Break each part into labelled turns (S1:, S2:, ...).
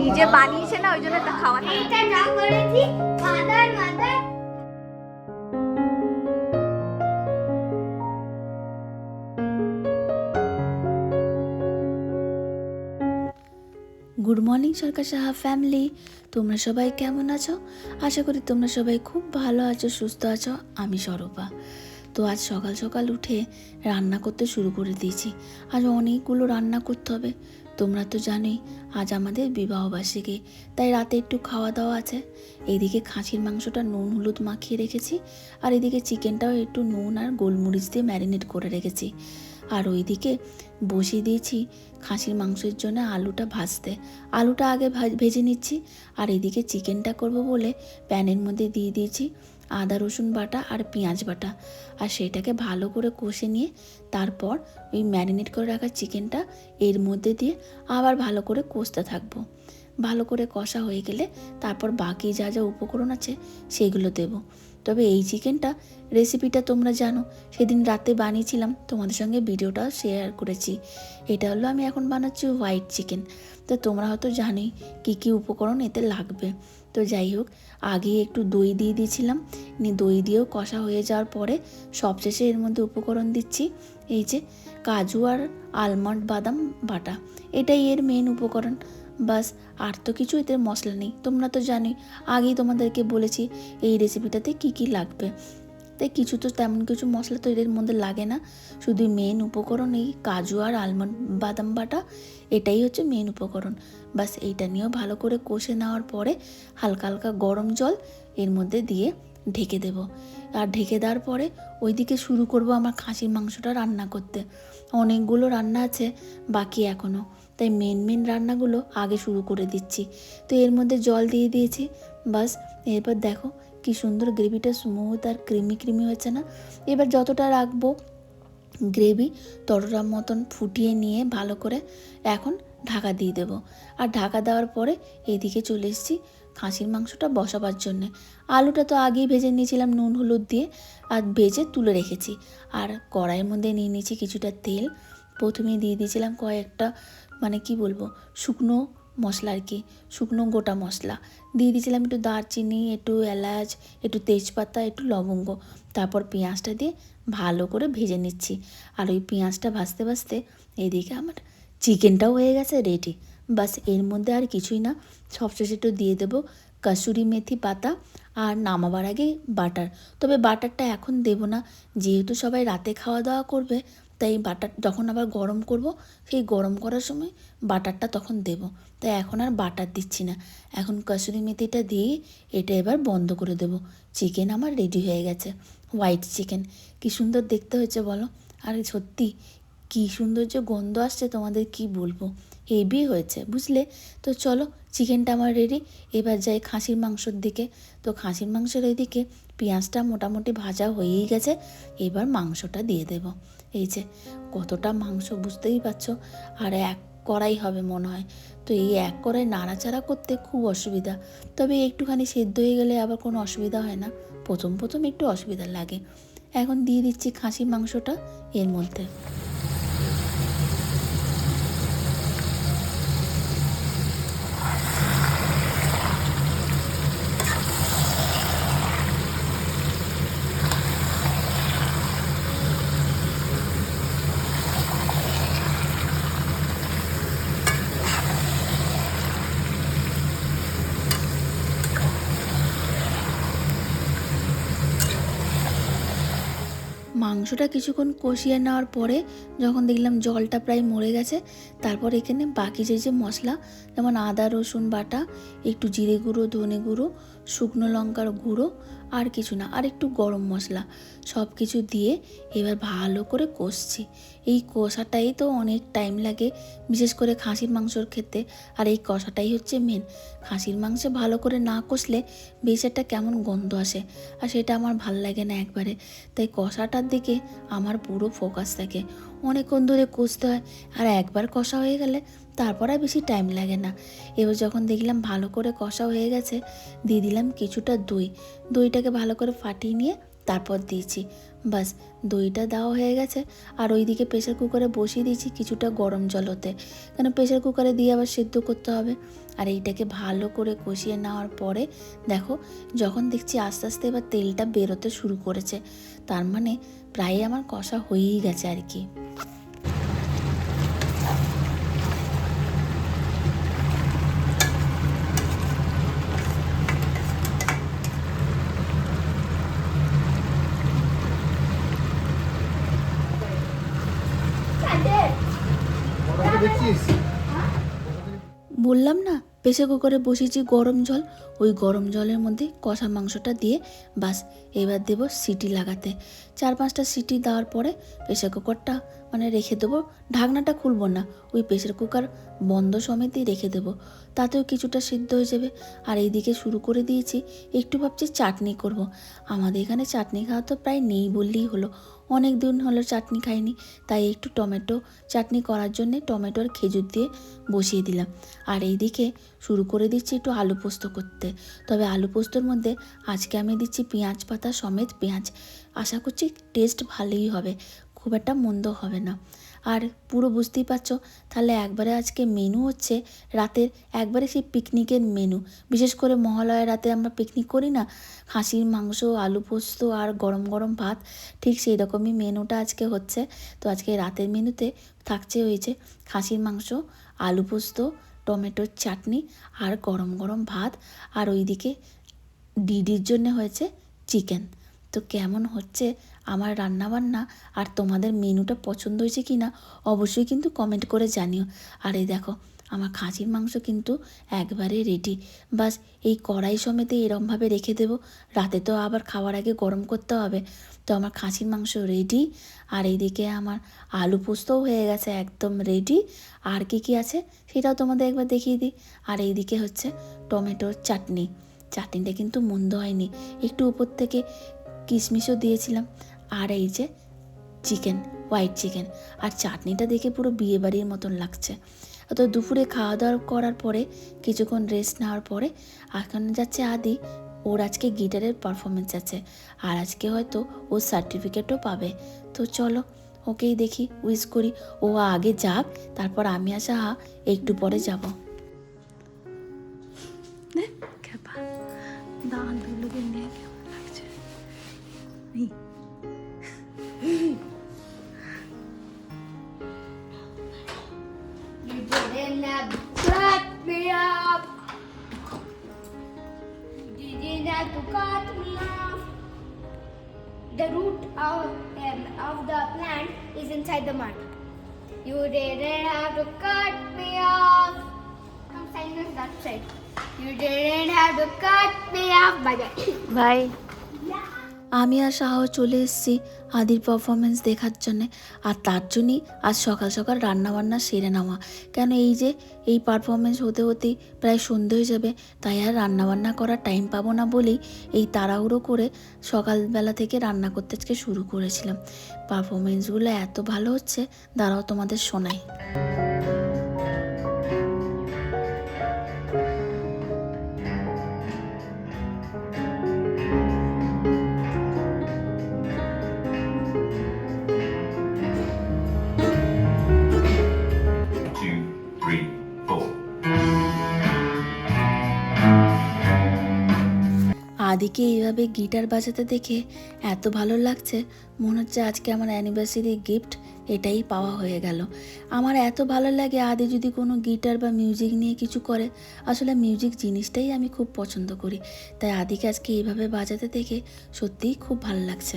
S1: নিজে বানিয়েছে না ওই জন্য তা খাওয়া
S2: এটা না করেছি mother mother.
S3: Good morning Sarkar Saha family তোমরা সবাই কেমন আছো? আশা করি তোমরা সবাই খুব ভালো আছো সুস্থ আছো। আমি স্বরূপা তো আজ সকাল সকাল উঠে রান্না করতে শুরু করে দিয়েছি। আজ অনেকগুলো রান্না করতে হবে। তোমরা তো জানোই, আজ আমাদের বিবাহবার্ষিকী, তাই রাতে একটু খাওয়া দাওয়া আছে। এইদিকে খাসির মাংসটা নুন হলুদ মাখিয়ে রেখেছি, আর এদিকে চিকেনটাও একটু নুন আর গোলমরিচ দিয়ে ম্যারিনেট করে রেখেছি। আর ওইদিকে বসিয়ে দিয়েছি খাসির মাংসের জন্য আলুটা ভাজতে। আলুটা আগে ভাজ- ভেজে নিচ্ছি, আর এদিকে চিকেনটা করব বলে প্যানের মধ্যে দিয়ে দিয়েছি। আদা, রসুন বাটা আর পেঁয়াজ বাটা। আর সেটাকে ভালো করে কষে নিয়ে তারপর ওই ম্যারিনেট করে রাখা চিকেনটা এর মধ্যে দিয়ে আবার ভালো করে কষতে থাকব। ভালো করে কষা হয়ে গেলে তারপর বাকি যা যা উপকরণ আছে সেগুলো দেবো। তবে এই চিকেনটা রেসিপিটা তোমরা জানো, সেদিন রাতে বানিয়েছিলাম, তোমাদের সঙ্গে ভিডিওটা শেয়ার করেছি। এটা হলো আমি এখন বানাচ্ছি হোয়াইট চিকেন। তো তোমরা হয়তো জানোই কী কী উপকরণ এতে লাগবে। তো যাই হোক, আগে একটু দই দিয়ে দিয়েছিলাম। নিয়ে দই দিয়েও কষা হয়ে যাওয়ার পরে সবশেষে এর মধ্যে উপকরণ দিচ্ছি, এই যে কাজু আর আলমন্ড বাদাম বাটা। এটাই এর মেন উপকরণ। বাস, আর তো কিছু এতে মশলা নেই। তোমরা তো জানোই, আগেই তোমাদেরকে বলেছি এই রেসিপিটাতে কি কি লাগবে। তাই কিছু তো তেমন কিছু মশলা তো এর মধ্যে লাগে না। শুধু মেন উপকরণ, এই কাজু আর আলমন্ড বাদাম বাটা, এটাই হচ্ছে মেন উপকরণ। বাস এইটা নিয়েও ভালো করে কষে নেওয়ার পরে হালকা হালকা গরম জল এর মধ্যে দিয়ে ঢেকে দেব। আর ঢেকে দেওয়ার পরে ওইদিকে শুরু করব আমার খাসির মাংসটা রান্না করতে। অনেকগুলো রান্না আছে বাকি এখনও তাই মেন মেন রান্নাগুলো আগে শুরু করে দিচ্ছি। তো এর মধ্যে জল দিয়ে দিয়েছি। বাস এরপর দেখো কি সুন্দর গ্রেভিটা স্মুথ আর ক্রিমি ক্রিমি হয়েছে না? এবার যতটা রাখব গ্রেভি ততটার মতন ফুটিয়ে নিয়ে ভালো করে এখন ঢাকা দিয়ে দেবো। আর ঢাকা দেওয়ার পরে এইদিকে চলে এসেছি খাসির মাংসটা বসাবার জন্যে। আলুটা তো আগেই ভেজে নিয়েছিলাম নুন, হলুদ দিয়ে আর ভেজে তুলে রেখেছি। আর কড়াইয়ের মধ্যে নিয়ে নিয়েছি কিছুটা তেল। প্রথমে দিয়ে দিয়েছিলাম কয়েকটা মানে কি বলব, শুকনো মশলা আর কি, শুকনো গোটা মশলা। দিয়ে দিয়েছিলাম একটু দারচিনি, একটু এলাচ, একটু তেজপাতা, একটু লবঙ্গ। তারপর পেঁয়াজটা দিয়ে ভালো করে ভেজে নিচ্ছি। আর ওই পেঁয়াজটা ভাজতে ভাজতে এদিকে আমার চিকেনটাও হয়ে গেছে রেডি বাসের মধ্যে আর কিছুই না, সবশেষে একটু দিয়ে দেবো কাসুরি মেথি পাতা আর নামাবার আগে বাটার। তবে বাটারটা এখন দেবো না, যেহেতু সবাই রাতে খাওয়া দাওয়া করবে তাই বাটার, যখন আবার গরম করব, সেই গরম করার সময় বাটারটা তখন দেব। তাই এখন আর বাটার দিচ্ছি না। এখন কাসুরি মেথিটা দিয়ে এটা এবার বন্ধ করে দেব। চিকেন আমার রেডি হয়ে গেছে। হোয়াইট চিকেন কি সুন্দর দেখতে হয়েছে বলো? আর সত্যি, কি সুন্দর যে গন্ধ আসছে, তোমাদের কি বলব? হেভি হয়েছে, বুঝলে? তো চলো, চিকেনটা আমার রেডি এবার যাই খাসির মাংসর দিকে। তো খাসির মাংসের ওইদিকে পেঁয়াজটা মোটামুটি ভাজা হয়েই গেছে। এবার মাংসটা দিয়ে দেব। এই যে কতটা মাংস বুঝতেই পারছ? আর এক করাই হবে মনে হয়। তো এই এক কড়াই নাড়াচাড়া করতে খুব অসুবিধা। তবে একটুখানি সেদ্ধ হয়ে গেলে আবার কোনো অসুবিধা হয় না। প্রথম প্রথম একটু অসুবিধা লাগে। এখন দিয়ে দিচ্ছি খাসি মাংসটা এর মধ্যে। মাংসটা কিছুক্ষণ কষিয়ে নেওয়ার পরে যখন দেখলাম জলটা প্রায় মরে গেছে, তারপর এখানে বাকি যে যে মশলা, যেমন আদা, রসুন বাটা, একটু জিরে গুঁড়ো, ধনে গুঁড়ো, শুকনো লঙ্কার গুঁড়ো আর কিছু না, আর একটু গরম মশলা সব কিছু দিয়ে এবার ভালো করে কষছি। এই কষাটাই তো অনেক টাইম লাগে, বিশেষ করে খাসির মাংসর ক্ষেত্রে। আর এই কষাটাই হচ্ছে মেন খাসির মাংসে ভালো করে না কষলে বেশ একটা কেমন গন্ধ আসে, আর সেটা আমার ভালো লাগে না একবারে। তাই কষাটার দিকে আমার পুরো ফোকাস থাকে। অনেকক্ষণ ধরে কষতে হয়, আর একবার কষা হয়ে গেলে তারপর আর বেশি টাইম লাগে না। এবার যখন দেখলাম ভালো করে কষা হয়ে গেছে, দিয়ে দিলাম কিছুটা দই। দইটাকে ভালো করে ফাটিয়ে নিয়ে তারপর দিয়েছি। বাস, দইটা দেওয়া হয়ে গেছে। আর ওইদিকে প্রেশার কুকারে বসিয়ে দিয়েছি কিছুটা গরম জল হতে। কেন প্রেশার কুকারে দিয়ে আবার সেদ্ধ করতে হবে? আর এইটাকে ভালো করে কষিয়ে নেওয়ার পরে দেখো, যখন দেখছি আস্তে আস্তে এবার তেলটা বেরোতে শুরু করেছে, তার মানে প্রায় আমার কষা হয়েই গেছে আর কি। বললাম না, প্রেসার কুকারে বসিয়েছি গরম জল। ওই গরম জলের মধ্যে কষা মাংসটা দিয়ে বাস, এবার দেব সিটি লাগাতে। চার পাঁচটা সিটি দেওয়ার পরে প্রেসার কুকারটা মানে রেখে দেবো, ঢাকনাটা খুলবো না, ওই প্রেসার কুকার বন্ধ সমেতই রেখে দেবো। তাতেও কিছুটা সিদ্ধ হয়ে যাবে। আর এইদিকে শুরু করে দিয়েছি, একটু ভাবছি চাটনি করব। আমাদের এখানে চাটনি খাওয়া তো প্রায় নেই বললেই হলো। অনেক দিন হলো চাটনি খাইনি, তাই একটু টমেটো চাটনি করার জন্যে টমেটোর খেজুর দিয়ে বসিয়ে দিলাম। আর এইদিকে শুরু করে দিচ্ছি একটু আলু পোস্ত করতে। তবে আলু পোস্তর মধ্যে আজকে আমি দিচ্ছি পেঁয়াজ পাতা সমেত পেঁয়াজ। আশা করছি টেস্ট ভালোই হবে, খুব একটা মন্দ হবে না। আর পুরো বুঝতেই পারছ, তাহলে একবারে আজকে মেনু হচ্ছে রাতের একবারে সেই পিকনিকের মেনু বিশেষ করে মহালয়ার রাতে আমরা পিকনিক করি না, খাসির মাংস, আলু পোস্ত আর গরম গরম ভাত, ঠিক সেই রকমই মেনুটা আজকে হচ্ছে। তো আজকে রাতের মেনুতে থাকছে হয়েছে খাসির মাংস, আলু পোস্ত, টমেটোর চাটনি আর গরম গরম ভাত। আর ওইদিকে ডিডির জন্য হয়েছে চিকেন তো কেমন হচ্ছে আমার রান্নাবান্না আর তোমাদের মেনুটা পছন্দ হয়েছে কি না অবশ্যই কিন্তু কমেন্ট করে জানিও। আর এই দেখো, আমার খাসির মাংস কিন্তু একবারে রেডি বাস এই কড়াই সমেতে এরমভাবে রেখে দেবো। রাতে তো আবার খাওয়ার আগে গরম করতে হবে। তো আমার খাসির মাংস রেডি আর এইদিকে আমার আলু পোস্তও হয়ে গেছে একদম রেডি আর কি কি আছে সেটাও তোমাদের একবার দেখিয়ে দিই। আর এইদিকে হচ্ছে টমেটোর চাটনি। চাটনিটা কিন্তু মন্দ হয়নি। একটু উপর থেকে কিশমিশও দিয়েছিলাম। আর এই যে চিকেন হোয়াইট চিকেন আর চাটনিটা দেখে পুরো বিয়ে বাড়ির মতন লাগছে। তো দুপুরে খাওয়া দাওয়া করার পরে, কিছুক্ষণ রেস্ট নেওয়ার পরে, এখন যাচ্ছে আদি। ওর আজকে গিটারের পারফরমেন্স আছে। আর আজকে হয়তো ও সার্টিফিকেটও পাবে। তো চলো, ওকেই দেখি উইশ করি। ও আগে যাক, তারপর আমি আসা হা একটু পরে যাব। দাঁতগুলোকে
S2: didn't cut me. You didn't cut me off. The root of, um, of the plant is inside the mud. You didn't have to cut me off. Come sign this that side. You didn't have to cut me off. Bye bye.
S1: ভাই
S3: আমি আর শাহ চলে এসেছি আদির performance দেখার জন্যে। আর তার জন্যই আজ সকাল সকাল রান্নাবান্না সেরে নেওয়া। কেন এই যে, এই পারফরমেন্স হতে হতেই প্রায় সন্ধে হয়ে যাবে, তাই আর রান্নাবান্না করার টাইম পাবো না বলেই এই তাড়াহুড়ো করে সকালবেলা থেকে রান্না করতে আজকে শুরু করেছিলাম। পারফরমেন্সগুলো এত ভালো হচ্ছে, দাঁড়াও তোমাদের শোনাই। আদিকে এইভাবে গিটার বাজাতে দেখে এত ভালো লাগছে, মনে হচ্ছে আজকে আমার অ্যানিভার্সারি গিফট এটাই পাওয়া হয়ে গেল। আমার এত ভালো লাগে আদি যদি কোনো গিটার বা মিউজিক নিয়ে কিছু করে, আসলে মিউজিক জিনিসটাই আমি খুব পছন্দ করি। তাই আদিকে আজকে এইভাবে বাজাতে দেখে সত্যিই খুব ভালো লাগছে।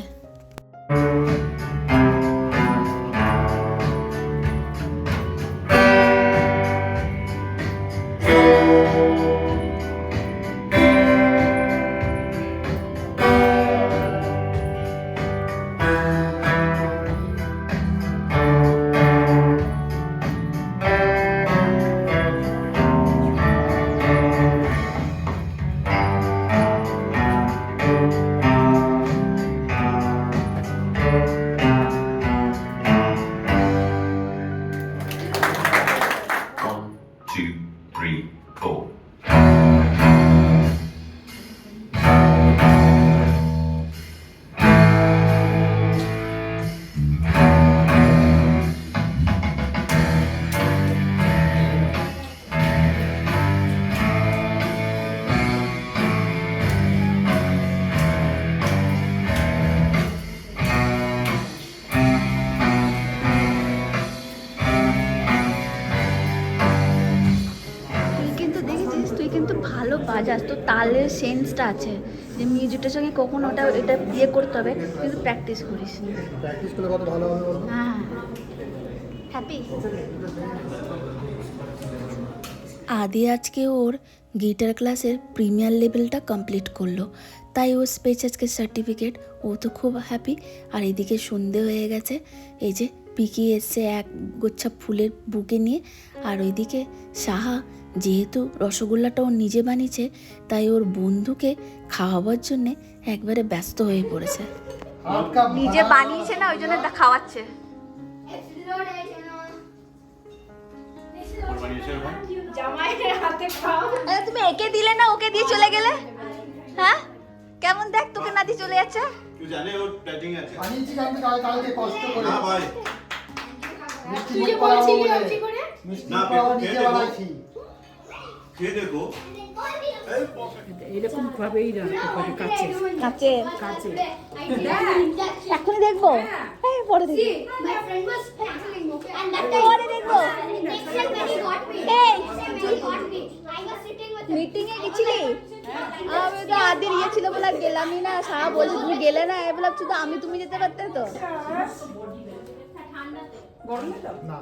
S1: তালের সেন্সটা আছে যে মিউজিকটার সঙ্গে কখন ওটা এটা ইয়ে করতে হবে কিন্তু প্র্যাকটিস করিস
S4: প্র্যাকটিস করলে কত ভালো হবে
S1: হ্যাঁ। হ্যাপি আদি আজকে ওর গিটার ক্লাসের প্রিমিয়ার লেভেলটা কমপ্লিট করল। তাই ওর স্পেচ আজকে সার্টিফিকেট। ও তো খুব হ্যাপি আর এদিকে সন্ধে হয়ে গেছে। এই যে পিকি এসছে এক গোচ্ছা ফুলের বুকে নিয়ে। আর ওইদিকে সাহা যেহেতু রসগোল্লাটা ও নিজে বানিয়েছে তাই ওর বন্ধুকে খাওয়াবার জন্যে একবারে ব্যস্ত হয়ে পড়েছে।
S5: নিজে বানিয়েছে না ওই জন্য খাওয়াচ্ছে।
S1: আরে তুমি একে দিলে না ওকে দিয়ে চলে গেলে? হ্যাঁ? কেমন দেখ তোকে না দিয়ে চলে যাচ্ছে।
S6: না
S7: এরকম ভাবেই রাখতে পারে কাছে
S1: কাছে
S7: কাছে
S1: এখনই দেখব পরে দেখব পরে. মিটিং এ গেছিলি আমি তো আদির ইয়ে ছিল বলে আর গেলামই না সাহা বলছে তুমি গেলে না এ বলে শুধু আমি তুমি যেতে পারতে তো
S4: না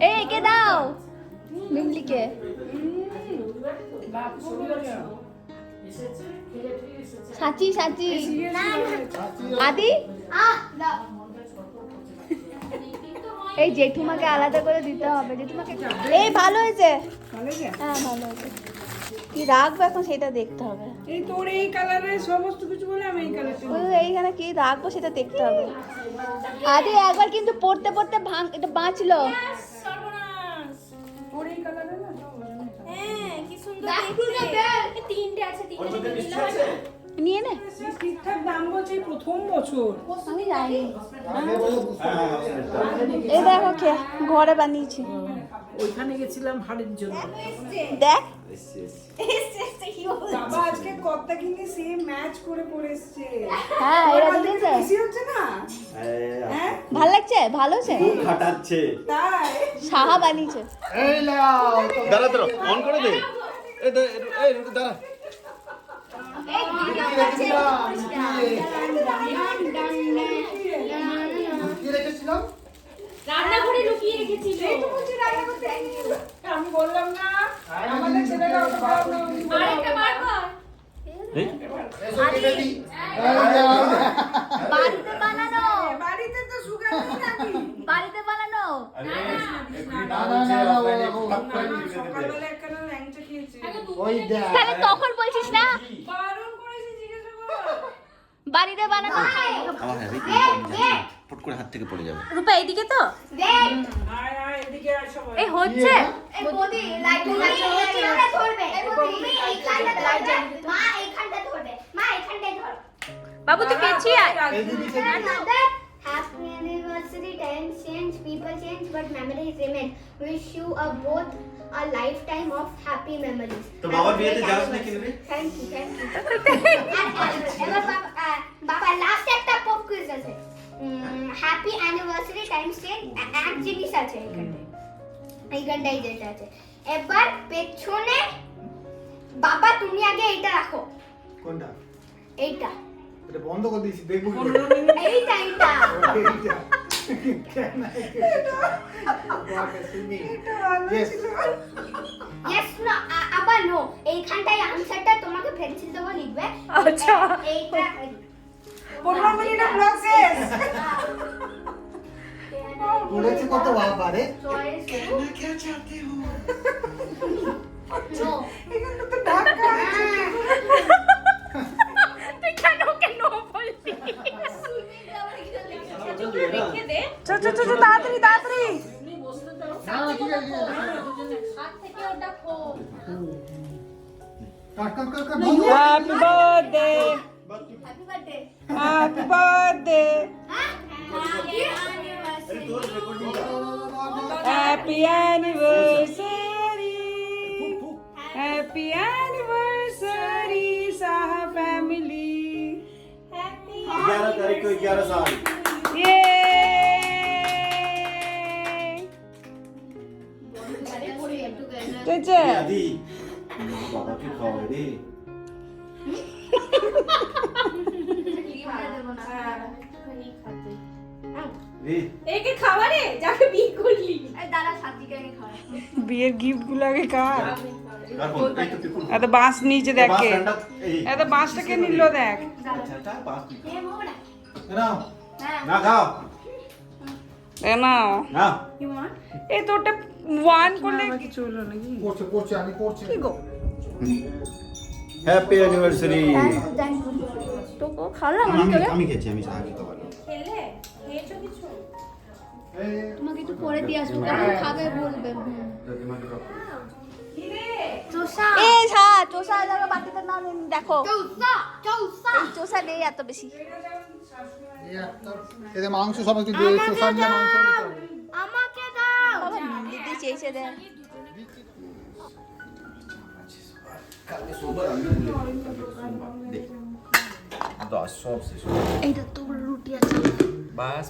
S1: এই একে দাও মিমলিকে সাচি সাচি আদি এই জেঠুমাকে আলাদা করে দিতে হবে জেঠুমাকে এই ভালো হয়েছে হ্যাঁ ভালো হয়েছে কি রাখব এখন সেটা দেখতে হবে।
S7: এই তোর এই কালারের সমস্ত কিছু বলে আমি এই কালারটা
S1: এইখানে কি রাখব সেটা দেখতে হবে। আদি একবার কিন্তু পড়তে পড়তে ভাঙ এটা বাঁচলো।
S7: তোর এই কালারের না?
S2: to the bell. তিনটে আছে, তিনটে
S1: নিয়ে নে।
S7: ঠিকঠাক দাম বলছে প্রথম বছর।
S1: আমি জানি।
S4: বুঝতে পারবে।
S1: এই দেখো কে ঘরে বানিয়েছি।
S7: ওইখানে গেছিলাম হাড়ের জন্য।
S1: দেখ
S7: বাবা আজকে কর্তা কিনে সেম ম্যাচ করে পরে এসছে
S1: হ্যাঁ এরা দিয়েছে
S7: খুশি হচ্ছে না হ্যাঁ
S1: ভালো লাগছে ভালো আছে
S6: খাটাচ্ছে
S7: তাই
S1: সাহা বানিয়েছে
S4: এই লাও
S6: দাঁড়া দাঁড়া অন করে দে এই দে এই দাঁড়া।
S4: লুকিয়ে রেখেছিলাম
S2: রান্নাঘরে লুকিয়ে রেখেছিল।
S7: আমি বললাম না। আমাদের ছেলেরা অত খারাপ না।
S2: আরেকটা বার কর
S4: কেটে দিই।
S1: বাড়িতে বানানো।
S7: বাড়িতে তো সুগার নেই নাকি?
S1: বাড়িতে বানানো। তাহলে তখন বলছিস না?
S7: কর।
S1: বাড়িতে বানানো।
S6: হ্যাঁ ফট করে হাত থেকে পড়ে যাবে
S1: রূপা তো
S7: এদিকে আয় সবাই
S5: এই হচ্ছে বাবু তুই পেছি আয়
S2: happy anniversary. Times change, people change, but memories remain. Wish you a both a lifetime of happy memories.
S6: তো বাবার বিয়েতে যাস না কিন্তু?
S2: Thank you, thank you. আছে এইখানটায় এইখানটায় যেটা আছে। এবার পেছনে বাবা তুমি আগে এইটা রাখো।
S4: কোনটা?
S2: এইটা।
S4: এটা বন্ধ করে দিয়েছি দেখব
S2: এইটা এইটা।
S4: এটা?
S2: ইয়েস না আবার নো এইখানটায় আনসারটা তোমাকে পেন্সিল দেবো লিখবে।
S5: আচ্ছা।
S2: এইটা
S7: মিনিটে শেষ
S4: পড়েছে কত বাবারে
S2: চয়েস নো
S7: এখানটা তো ঢাকা আছে।
S5: তুই কেন কেন বললি চল চল চল চল, তাড়াতাড়ি তাড়াতাড়ি
S4: না না ঠিক আছে ঠিক আছে।
S2: হাত থেকে ওটা খো
S7: cut
S2: cut cut
S7: cut happy
S2: birthday happy birthday
S7: happy anniversary happy anniversary Saha family
S6: ग्यारह तारीख को ग्यारह साल
S7: ये চেচে
S8: আদি বাবাকে খাওয়াই রে রে
S1: একে খাবারে? যাকে বিয়ে করলি।
S2: দাদা সাথীকে আমি খাওয়াই।
S7: বিয়ের গিফটগুলো আগে কার? এত বাঁশ নিচে দেখে এত বাঁশটাকে নিল দেখ?
S8: আচ্ছা
S2: এ না হ্যাঁ।
S8: খাও।
S7: নাও। তো ওটা ওয়ান করলে কিছু হলো নাকি?
S4: করছে করছে আমি করছি।
S7: কি গো?
S8: হ্যাপি অ্যানিভার্সারি
S1: তো ও খাওয়ালাম
S8: আমি আমি খেয়েছি আমি আগে খাওয়ালাম
S1: খেলে? খেয়েছো কিছু?
S2: তোমাকে একটু পরে দিয়ে আসব কখন খাবে বলবে
S1: দেখো।
S2: চৌসা চৌসা
S1: এই চোষা নেই এত বেশি।
S4: মাংস সবাই কিন্তু চোষা নিয়ে মাংস
S2: আমাকে দাও।
S1: দিদি চেয়েছে দেখ
S8: কালকে সোমবার আমি দেখ দশ সব শেষ
S1: এইটা তোর রুটি আছে।
S8: বাস।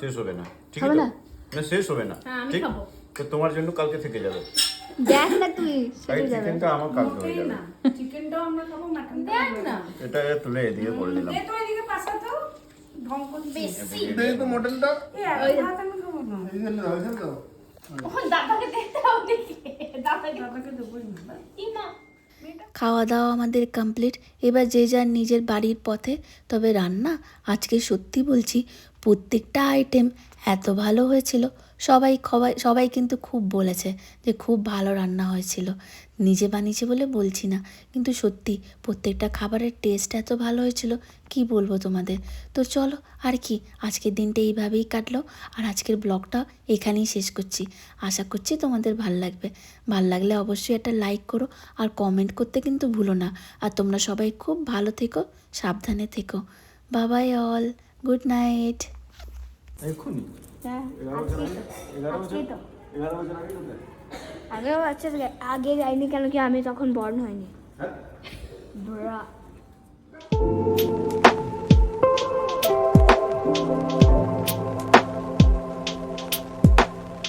S8: শেষ হবে না ঠিক আছে
S1: না?
S8: না শেষ হবে না ঠিক? তো তোমার জন্য কালকে থেকে যাবে।
S1: দেখ না তুই
S8: এই চিকেনটা আমার কালকে হয়ে যাবে।
S7: চিকেনটাও আমরা খাব মাটনটা না।
S8: এটা তুলে এদিকে করে দিলাম।
S7: তো এদিকে পাশা তো। ঢং করছিস।
S2: বেশি।
S4: এই তো মটনটা
S7: এ আর আমি খাব না।
S4: এই জন্য হয়েছে তো।
S1: দাদাকে দেখতে হবে দাদাকে
S7: দাদাকে দেবোই না
S1: ইমা
S3: খাওয়া দাওয়া আমাদের কমপ্লিট এবার যে যার নিজের বাড়ির পথে। তবে রান্না, আজকে সত্যি বলছি, প্রত্যেকটা আইটেম এত ভালো হয়েছিল। সবাই সবাই সবাই কিন্তু খুব বলেছে যে খুব ভালো রান্না হয়েছিল। নিজে বানিয়েছে বলে বলছি না। কিন্তু সত্যি প্রত্যেকটা খাবারের টেস্ট এত ভালো হয়েছিল, কি বলব তোমাদের? তো চলো, আর কি, আজকের দিনটা এইভাবেই কাটলো। আর আজকের ব্লগটা এখানেই শেষ করছি। আশা করছি তোমাদের ভালো লাগবে। ভালো লাগলে অবশ্যই একটা লাইক করো আর কমেন্ট করতে কিন্তু ভুলো না। আর তোমরা সবাই খুব ভালো থেকো, সাবধানে থেকো। বাবাই অল গুড নাইট
S8: আগে
S2: আগেও আচ্ছা আগে যাইনি কেন কি আমি তখন বর্ণ হয়নি?
S8: Thank
S2: bra